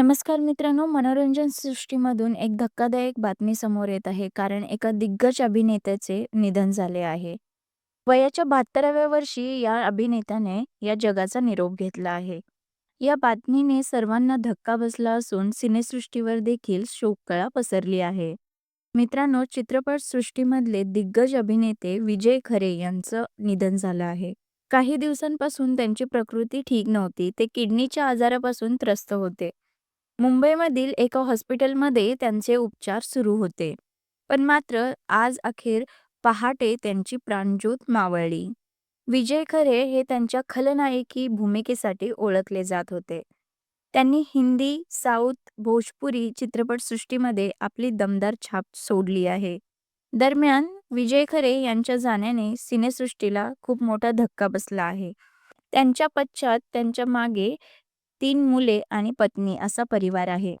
नमस्कार मित्रांनो, मनोरंजन सृष्टीमधून एक धक्कादायक बातमी समोर येत आहे. कारण एका दिग्गज अभिनेत्याचे निधन झाले आहे. वयाच्या 72व्या वर्षी या अभिनेत्याने या जगाचा निरोप घेतला आहे. या बातमीने सर्वांना धक्का बसला असून सिनेसृष्टीवर देखील शोककळा पसरली आहे. मित्रांनो, चित्रपट सृष्टीमधले दिग्गज अभिनेते विजय खरे यांचं निधन झालं आहे. काही दिवसांपासून त्यांची प्रकृती ठीक नव्हती. ते किडनीच्या आजारापासून त्रस्त होते. मुंबईमधील एका हॉस्पिटलमध्ये त्यांचे उपचार सुरू होते. पण मात्र आज अखेर पहाटे त्यांची प्राणज्योत मावळली. विजय खरे हे त्यांच्या खलनायकी भूमिकेसाठी ओळखले जात होते. त्यांनी हिंदी, साऊथ, भोजपुरी चित्रपटसृष्टीमध्ये आपली दमदार छाप सोडली आहे. दरम्यान, विजय खरे यांच्या जाण्याने सिनेसृष्टीला खूप मोठा धक्का बसला आहे. त्यांच्या पश्चात त्यांच्या मागे तीन मुले आणि पत्नी असा परिवार आहे.